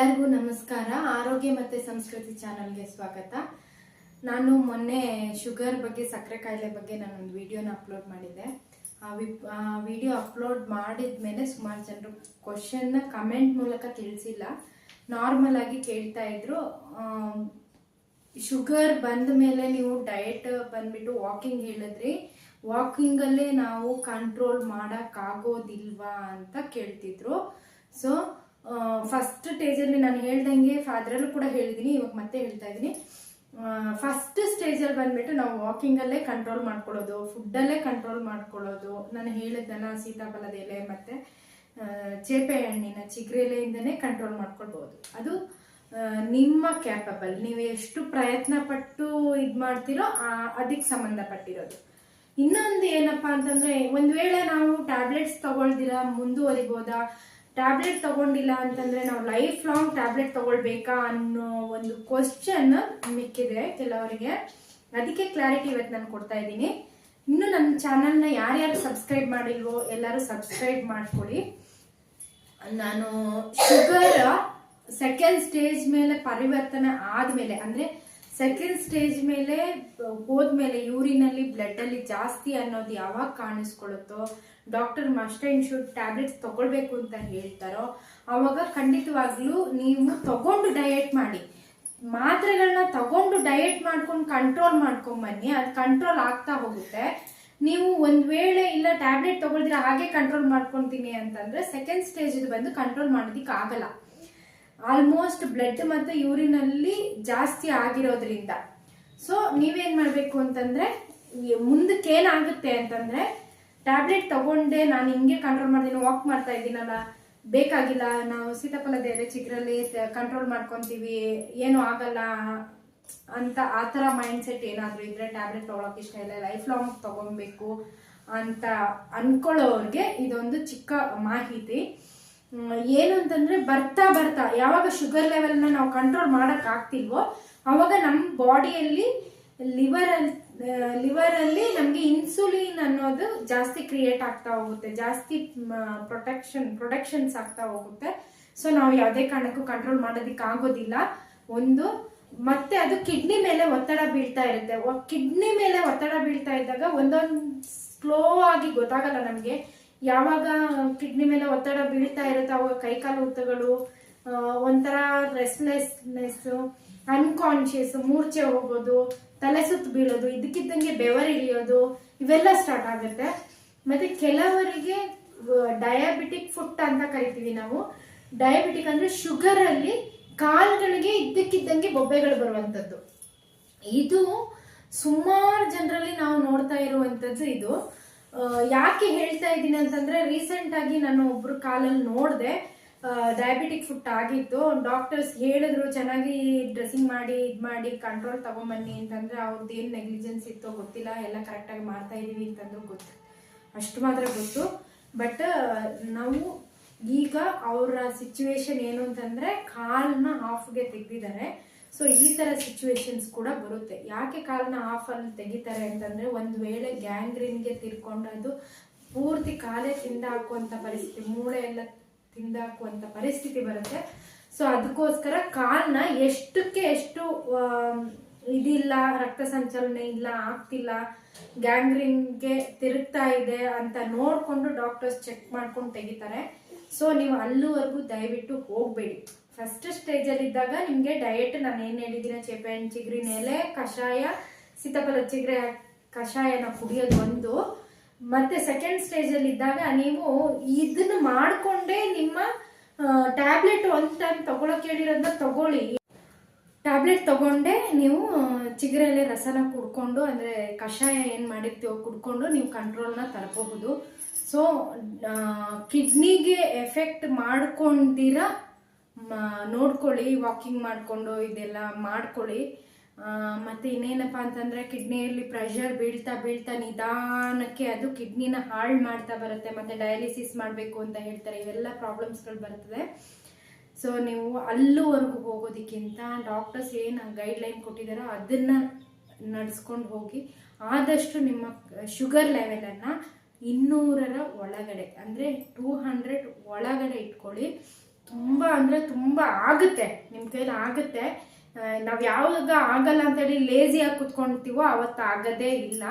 ಎಲ್ಲರಿಗೂ ನಮಸ್ಕಾರ. ಆರೋಗ್ಯ ಮತ್ತೆ ಸಂಸ್ಕೃತಿ ಚಾನಲ್ಗೆ ಸ್ವಾಗತ. ನಾನು ಮೊನ್ನೆ ಶುಗರ್ ಬಗ್ಗೆ, ಸಕ್ಕರೆ ಕಾಯಿಲೆ ಬಗ್ಗೆ ನಾನೊಂದು ವಿಡಿಯೋನ ಅಪ್ಲೋಡ್ ಮಾಡಿದ್ದೆ. ಆ ವಿ ಆ ವಿಡಿಯೋ ಅಪ್ಲೋಡ್ ಮಾಡಿದ ಮೇಲೆ ಸುಮಾರು ಜನರು ಕ್ವಶನ್ನ ಕಮೆಂಟ್ ಮೂಲಕ ತಿಳಿಸಿಲ್ಲ. ನಾರ್ಮಲ್ ಆಗಿ ಕೇಳ್ತಾ ಇದ್ರು. ಶುಗರ್ ಬಂದ ಮೇಲೆ ನೀವು ಡಯಟ್ ಬಂದ್ಬಿಟ್ಟು ವಾಕಿಂಗ್ ಹೇಳಿದ್ರಿ. ವಾಕಿಂಗಲ್ಲೇ ನಾವು ಕಂಟ್ರೋಲ್ ಮಾಡೋಕ್ಕಾಗೋದಿಲ್ವಾ ಅಂತ ಕೇಳ್ತಿದ್ರು. ಸೊ ಫಸ್ಟ್ ಸ್ಟೇಜಲ್ಲಿ ನಾನು ಹೇಳ್ದಂಗೆ ಅದರಲ್ಲೂ ಕೂಡ ಹೇಳಿದ್ದೀನಿ ಇವಾಗ ಮತ್ತೆ ಹೇಳ್ತಾ ಇದ್ದೀನಿ ಫಸ್ಟ್ ಸ್ಟೇಜಲ್ಲಿ ಬಂದ್ಬಿಟ್ಟು ನಾವು ವಾಕಿಂಗಲ್ಲೇ ಕಂಟ್ರೋಲ್ ಮಾಡ್ಕೊಳ್ಳೋದು ಫುಡ್ಡಲ್ಲೇ ಕಂಟ್ರೋಲ್ ಮಾಡ್ಕೊಳ್ಳೋದು. ನಾನು ಹೇಳಿದ್ದನ ಸೀತಾಫಲದ ಎಲೆ ಮತ್ತು ಚೇಪೆ ಹಣ್ಣಿನ ಚಿಗ್ರೆಲೆಯಿಂದನೇ ಕಂಟ್ರೋಲ್ ಮಾಡ್ಕೊಳ್ಬೋದು. ಅದು ನಿಮ್ಮ ಕ್ಯಾಪಬಲ್ ನೀವು ಎಷ್ಟು ಪ್ರಯತ್ನ ಪಟ್ಟು ಇದು ಮಾಡ್ತೀರೋ ಅದಕ್ಕೆ ಸಂಬಂಧಪಟ್ಟಿರೋದು. ಇನ್ನೊಂದು ಏನಪ್ಪಾ ಅಂತಂದ್ರೆ, ಒಂದ್ ವೇಳೆ ನಾವು ಟ್ಯಾಬ್ಲೆಟ್ಸ್ ತಗೊಳ್ದಿರ, ಮುಂದುವರಿಬೋದಾ ಟ್ಯಾಬ್ಲೆಟ್ ತಗೊಂಡಿಲ್ಲ ಅಂತಂದ್ರೆ ನಾವು ಲೈಫ್ ಲಾಂಗ್ ಟ್ಯಾಬ್ಲೆಟ್ ತಗೊಳ್ಬೇಕಾ ಅನ್ನೋ ಒಂದು ಕ್ವಶನ್ ಮಿಕ್ಕಿದೆ ಕೆಲವರಿಗೆ. ಅದಕ್ಕೆ ಕ್ಲಾರಿಟಿ ಇವತ್ತು ನಾನು ಕೊಡ್ತಾ ಇದ್ದೀನಿ. ಇನ್ನು ನನ್ನ ಚಾನಲ್ನ ಯಾರ್ಯಾರು ಸಬ್ಸ್ಕ್ರೈಬ್ ಮಾಡಿಲ್ವೋ ಎಲ್ಲರೂ ಸಬ್ಸ್ಕ್ರೈಬ್ ಮಾಡ್ಕೊಳ್ಳಿ ನಾನು ಶುಗರ್ ಸೆಕೆಂಡ್ ಸ್ಟೇಜ್ ಮೇಲೆ ಪರಿವರ್ತನೆ ಆದ್ಮೇಲೆ, ಅಂದ್ರೆ ಸೆಕೆಂಡ್ ಸ್ಟೇಜ್ ಮೇಲೆ, ಹೋದ್ಮೇಲೆ ಯೂರಿನಲ್ಲಿ ಬ್ಲಡ್ ಅಲ್ಲಿ ಜಾಸ್ತಿ ಅನ್ನೋದು ಯಾವಾಗ ಕಾಣಿಸ್ಕೊಳುತ್ತೋ doctor must and should tablets ತಗೊಳ್ಬೇಕು ಅಂತ ಹೇಳ್ತಾರೋ, ಅವಾಗ ಖಂಡಿತವಾಗ್ಲೂ ನೀವು ತಗೊಂಡು ಡಯಟ್ ಮಾಡಿ. ಮಾತ್ರೆಗಳನ್ನ ತಗೊಂಡು ಡಯಟ್ ಮಾಡ್ಕೊಂಡು ಕಂಟ್ರೋಲ್ ಮಾಡ್ಕೊಂಡ್ ಬನ್ನಿ ಅದು ಕಂಟ್ರೋಲ್ ಆಗ್ತಾ ಹೋಗುತ್ತೆ. ನೀವು ಒಂದ್ ವೇಳೆ ಇಲ್ಲ ಟ್ಯಾಬ್ಲೆಟ್ ತಗೊಳ್ದಿರ ಹಾಗೆ ಕಂಟ್ರೋಲ್ ಮಾಡ್ಕೊಂತೀನಿ ಅಂತಂದ್ರೆ ಸೆಕೆಂಡ್ ಸ್ಟೇಜ್ ಬಂದು ಕಂಟ್ರೋಲ್ ಮಾಡೋದಿಕ್ಕೆ ಆಗಲ್ಲ ಆಲ್ಮೋಸ್ಟ್ ಬ್ಲಡ್ ಮತ್ತು ಯೂರಿನ್ ಅಲ್ಲಿ ಜಾಸ್ತಿ ಆಗಿರೋದ್ರಿಂದ. ಸೊ ನೀವೇನು ಮಾಡಬೇಕು ಅಂತಂದ್ರೆ ಮುಂದಕ್ಕೆ ಏನಾಗುತ್ತೆ ಅಂತಂದ್ರೆ ಟ್ಯಾಬ್ಲೆಟ್ ತಗೊಂಡೆ ನಾನು ಹಿಂಗೆ ಕಂಟ್ರೋಲ್ ಮಾಡ್ತೀನಿ ವಾಕ್ ಮಾಡ್ತಾ ಇದ್ದೀನಲ್ಲ, ಬೇಕಾಗಿಲ್ಲ, ನಾವು ಸೀತಾಫಲದ ಎಲೆ ಚಿಗ್ರಲ್ಲಿ ಕಂಟ್ರೋಲ್ ಮಾಡ್ಕೊತೀವಿ, ಏನು ಆಗಲ್ಲ ಅಂತ ಆ ಥರ ಮೈಂಡ್ ಸೆಟ್ ಏನಾದರೂ ಇದ್ರೆ ಟ್ಯಾಬ್ಲೆಟ್ ತೊಗೊಳಕ್ಕೆ ಇಷ್ಟ ಇಲ್ಲ ಲೈಫ್ ಲಾಂಗ್ ತಗೊಬೇಕು ಅಂತ ಅಂದ್ಕೊಳ್ಳೋರಿಗೆ ಇದೊಂದು ಚಿಕ್ಕ ಮಾಹಿತಿ. ಏನು ಅಂತಂದ್ರೆ ಬರ್ತಾ ಬರ್ತಾ, ಯಾವಾಗ ಶುಗರ್ ಲೆವೆಲ್ನ ನಾವು ಕಂಟ್ರೋಲ್ ಮಾಡಕ್ ಆಗ್ತಿಲ್ವೋ, ಅವಾಗ ನಮ್ಮ ಬಾಡಿಯಲ್ಲಿ ಲಿವರ್ ಲಿವರ್ ಅಲ್ಲಿ ನಮ್ಗೆ ಇನ್ಸುಲಿನ್ ಅನ್ನೋದು ಜಾಸ್ತಿ ಕ್ರಿಯೇಟ್ ಆಗ್ತಾ ಹೋಗುತ್ತೆ, ಜಾಸ್ತಿ ಪ್ರೊಟೆಕ್ಷನ್ ಪ್ರೊಟೆಕ್ಷನ್ಸ್ ಆಗ್ತಾ ಹೋಗುತ್ತೆ. ಸೊ ನಾವು ಯಾವುದೇ ಕಾರಣಕ್ಕೂ ಕಂಟ್ರೋಲ್ ಮಾಡೋದಕ್ಕೆ ಆಗೋದಿಲ್ಲ. ಒಂದು, ಮತ್ತೆ ಅದು ಕಿಡ್ನಿ ಮೇಲೆ ಒತ್ತಡ ಬೀಳ್ತಾ ಇರುತ್ತೆ. ಕಿಡ್ನಿ ಮೇಲೆ ಒತ್ತಡ ಬೀಳ್ತಾ ಇದ್ದಾಗ ಒಂದೊಂದು ಸ್ಲೋ ಆಗಿ ಗೊತ್ತಾಗಲ್ಲ ನಮಗೆ. ಯಾವಾಗ ಕಿಡ್ನಿ ಮೇಲೆ ಒತ್ತಡ ಬೀಳ್ತಾ ಇರುತ್ತೆ ಅವಾಗ ಕೈಕಾಲು ಉತ್ತಗಳು ಒಂಥರ ರೆಸ್ಟ್ಲೆಸ್ನೆಸ್ ಅನ್ಕಾನ್ಶಿಯಸ್ ಮೂರ್ಛೆ ಹೋಗೋದು, ತಲೆ ಸುತ್ತು ಬೀಳೋದು ಇದಕ್ಕಿದ್ದಂಗೆ ಬೆವರಿಳಿಯೋದು ಇವೆಲ್ಲ ಸ್ಟಾರ್ಟ್ ಆಗುತ್ತೆ. ಮತ್ತೆ ಕೆಲವರಿಗೆ ಡಯಾಬಿಟಿಕ್ ಫುಟ್ ಅಂತ ಕರಿತೀವಿ ನಾವು. ಡಯಾಬಿಟಿಕ್ ಅಂದ್ರೆ ಶುಗರ್ ಅಲ್ಲಿ ಕಾಲ್ಗಳಿಗೆ ಇದ್ದಕ್ಕಿದ್ದಂಗೆ ಬೊಬ್ಬೆಗಳು ಬರುವಂತದ್ದು ಇದು ಸುಮಾರು ಜನರಲ್ಲಿ ನಾವು ನೋಡ್ತಾ ಇರುವಂತದ್ದು ಇದು. ಯಾಕೆ ಹೇಳ್ತಾ ಇದ್ದೀನಿ ಅಂತಂದ್ರೆ ರೀಸೆಂಟ್ ಆಗಿ ನಾನು ಒಬ್ರು ಕಾಲಲ್ಲಿ ನೋಡಿದೆ. ಡಯಾಬಿಟಿಕ್ ಫುಟ್ ಆಗಿತ್ತು ಡಾಕ್ಟರ್ಸ್ ಹೇಳಿದ್ರು, ಚೆನ್ನಾಗಿ ಡ್ರೆಸ್ಸಿಂಗ್ ಮಾಡಿ, ಇದು ಮಾಡಿ ಕಂಟ್ರೋಲ್ ತಗೊಂಬನ್ನಿ ಅಂತಂದ್ರೆ ಅವ್ರದ್ದು ಏನು ನೆಗ್ಲಿಜೆನ್ಸ್ ಇತ್ತೋ ಗೊತ್ತಿಲ್ಲ. ಎಲ್ಲ ಕರೆಕ್ಟಾಗಿ ಮಾಡ್ತಾ ಇದೀವಿ ಅಂತಂದ್ರೂ ಗೊತ್ತು. ಅಷ್ಟು ಮಾತ್ರ ಗೊತ್ತು. ಬಟ್ ನಾವು ಈಗ ಅವರ ಸಿಚುವೇಶನ್ ಏನು ಅಂತಂದ್ರೆ ಕಾಲ್ನ ಆಫ್ಗೆ ತೆಗ್ದಿದ್ದಾರೆ. ಸೊ ಈ ತರ ಸಿಚುವೇಶನ್ಸ್ ಕೂಡ ಬರುತ್ತೆ. ಯಾಕೆ ಕಾಲನ್ನ ಆಫ್ ಅಲ್ಲಿ ತೆಗಿತಾರೆ ಅಂತಂದ್ರೆ ಒಂದ್ ವೇಳೆ ಗ್ಯಾಂಗ್ರೀನ್ಗೆ ಅದು ಪೂರ್ತಿ ಕಾಲೇ ತಿಂದಾಕುವಂಥ ಪರಿಸ್ಥಿತಿ, ಮೂಳೆ ಎಲ್ಲ ತಿಂದಾಕುವಂತ ಪರಿಸ್ಥಿತಿ ಬರುತ್ತೆ. ಸೊ ಅದಕ್ಕೋಸ್ಕರ ಕಾಲನ್ನ ಎಷ್ಟಕ್ಕೆ ಎಷ್ಟು ಇದಿಲ್ಲ, ರಕ್ತ ಸಂಚಲನೆ ಇಲ್ಲ, ಆಗ್ತಿಲ್ಲ ಗ್ಯಾಂಗ್ರೀನ್ಗೆ ತಿರುಗ್ತಾ ಇದೆ ಅಂತ ನೋಡ್ಕೊಂಡು ಡಾಕ್ಟರ್ಸ್ ಚೆಕ್ ಮಾಡ್ಕೊಂಡು ತೆಗಿತಾರೆ. ಸೊ ನೀವು ಅಲ್ಲಿವರೆಗೂ ದಯವಿಟ್ಟು ಹೋಗ್ಬೇಡಿ. ಫಸ್ಟ್ ಸ್ಟೇಜ್ ಅಲ್ಲಿ ಇದ್ದಾಗ ನಿಮ್ಗೆ ಡಯಟ್ ನಾನು ಏನ್ ಹೇಳಿದಿನ ಚೇಪೆ ಹಣ್ಣು ಮೇಲೆ ಎಲೆ ಕಷಾಯ, ಸೀತಾಫಲ, ಚಿಗ್ರೆ, ಕಷಾಯನ ಕುಡಿಯೋದು ಒಂದು. ಮತ್ತೆ ಸೆಕೆಂಡ್ ಸ್ಟೇಜ್ ಅಲ್ಲಿ ಇದ್ದಾಗ ನೀವು ಇದನ್ನ ಮಾಡ್ಕೊಂಡೇ ನಿಮ್ಮ ಟ್ಯಾಬ್ಲೆಟ್ ಒಂದ್ ಟೈಮ್ ತಗೊಳಕ್ ಹೇಳಿರೋದನ್ನ ತಗೊಳ್ಳಿ. ಟ್ಯಾಬ್ಲೆಟ್ ತಗೊಂಡೆ ನೀವು ಚಿಗುರೆಲೆ ರಸನ ಕುಡ್ಕೊಂಡು, ಅಂದರೆ ಕಷಾಯ ಏನು ಮಾಡಿರ್ತೀವೋ ಕುಡ್ಕೊಂಡು ನೀವು ಕಂಟ್ರೋಲ್ನ ತರಬಹುದು ಸೊ ಕಿಡ್ನಿಗೆ ಎಫೆಕ್ಟ್ ಮಾಡ್ಕೊಂಡಿರ ನೋಡ್ಕೊಳ್ಳಿ ವಾಕಿಂಗ್ ಮಾಡಿಕೊಂಡು ಇದೆಲ್ಲ ಮಾಡ್ಕೊಳ್ಳಿ. ಮತ್ತು ಇನ್ನೇನಪ್ಪ ಅಂತಂದ್ರೆ ಕಿಡ್ನಿಯಲ್ಲಿ ಪ್ರೆಷರ್ ಬೀಳ್ತಾ ಬೀಳ್ತಾ ನಿಧಾನಕ್ಕೆ ಅದು ಕಿಡ್ನಿನ ಹಾಳು ಮಾಡ್ತಾ ಬರುತ್ತೆ, ಮತ್ತೆ ಡಯಾಲಿಸಿಸ್ ಮಾಡಬೇಕು ಅಂತ ಹೇಳ್ತಾರೆ, ಇವೆಲ್ಲ ಪ್ರಾಬ್ಲಮ್ಸ್ಗಳು ಬರ್ತದೆ. ಸೊ ನೀವು ಅಲ್ಲೂವರೆಗೂ ಹೋಗೋದಕ್ಕಿಂತ ಡಾಕ್ಟರ್ಸ್ ಏನು ಗೈಡ್ಲೈನ್ ಕೊಟ್ಟಿದ್ದಾರೋ ಅದನ್ನ ನಡೆಸ್ಕೊಂಡು ಹೋಗಿ ಆದಷ್ಟು ನಿಮ್ಮ ಶುಗರ್ ಲೆವೆಲನ್ನು ಇನ್ನೂರರ ಒಳಗಡೆ, ಅಂದರೆ ಟೂ ಹಂಡ್ರೆಡ್ ಒಳಗಡೆ ಇಟ್ಕೊಳ್ಳಿ. ತುಂಬ ಅಂದರೆ ತುಂಬ ಆಗುತ್ತೆ. ನಿಮ್ಮ ಕೈಲಿ ಆಗುತ್ತೆ. ನಾವು ಯಾವಾಗ ಆಗಲ್ಲ ಅಂತೇಳಿ ಲೇಸಿಯಾಗಿ ಕುತ್ಕೊಳ್ತೀವೋ ಅವತ್ತು ಆಗೋದೇ ಇಲ್ಲ.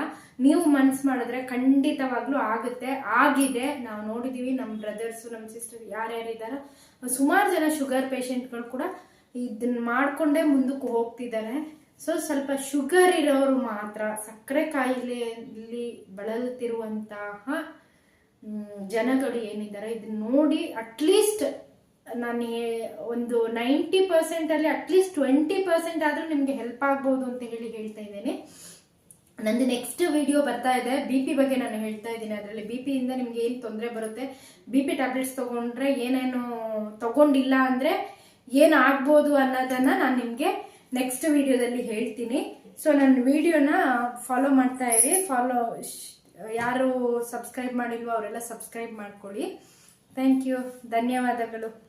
ನೀವು ಮನ್ಸು ಮಾಡಿದ್ರೆ ಖಂಡಿತವಾಗ್ಲೂ ಆಗುತ್ತೆ. ಆಗಿದೆ. ನಾವು ನೋಡಿದ್ದೀವಿ ನಮ್ಮ ಬ್ರದರ್ಸು ನಮ್ಮ ಸಿಸ್ಟರ್ ಯಾರ್ಯಾರು ಇದ್ದಾರೋ ಸುಮಾರು ಜನ ಶುಗರ್ ಪೇಷೆಂಟ್ಗಳು ಕೂಡ ಇದನ್ನ ಮಾಡಿಕೊಂಡೇ ಮುಂದಕ್ಕೆ ಹೋಗ್ತಿದ್ದಾರೆ. ಸೊ ಸ್ವಲ್ಪ ಶುಗರ್ ಇರೋರು ಮಾತ್ರ, ಸಕ್ಕರೆ ಕಾಯಿಲೆಯಲ್ಲಿ ಬಳಲುತ್ತಿರುವಂತಹ ಜನಗಳು ಏನಿದ್ದಾರೆ ಇದನ್ನ ನೋಡಿ ಅಟ್ಲೀಸ್ಟ್ ನಾನು ಒಂದು ನೈಂಟಿ ಪರ್ಸೆಂಟಲ್ಲಿ ಅಟ್ಲೀಸ್ಟ್ ಟ್ವೆಂಟಿ ಪರ್ಸೆಂಟ್ ಆದರೂ ನಿಮಗೆ ಹೆಲ್ಪ್ ಆಗ್ಬೋದು ಅಂತ ಹೇಳಿ ಹೇಳ್ತಾ ಇದ್ದೇನೆ. ನಂದು ನೆಕ್ಸ್ಟ್ ವಿಡಿಯೋ ಬರ್ತಾ ಇದೆ. ಬಿ ಪಿ ಬಗ್ಗೆ ನಾನು ಹೇಳ್ತಾ ಇದ್ದೀನಿ. ಅದರಲ್ಲಿ ಬಿ ಪಿಯಿಂದ ನಿಮ್ಗೆ ಏನು ತೊಂದರೆ ಬರುತ್ತೆ? ಬಿ ಪಿ ಟ್ಯಾಬ್ಲೆಟ್ಸ್ ತೊಗೊಂಡ್ರೆ ಏನೇನು ತಗೊಂಡಿಲ್ಲ ಅಂದರೆ ಏನು ಆಗ್ಬೋದು ಅನ್ನೋದನ್ನು ನಾನು ನಿಮಗೆ ನೆಕ್ಸ್ಟ್ ವಿಡಿಯೋದಲ್ಲಿ ಹೇಳ್ತೀನಿ. ಸೊ ನನ್ನ ವಿಡಿಯೋನ ಫಾಲೋ ಮಾಡ್ತಾ ಇರಿ. ಫಾಲೋ ಯಾರು ಸಬ್ಸ್ಕ್ರೈಬ್ ಮಾಡಿಲ್ವೋ ಅವರೆಲ್ಲ ಸಬ್ಸ್ಕ್ರೈಬ್ ಮಾಡ್ಕೊಳ್ಳಿ. ಥ್ಯಾಂಕ್ ಯು ಧನ್ಯವಾದಗಳು.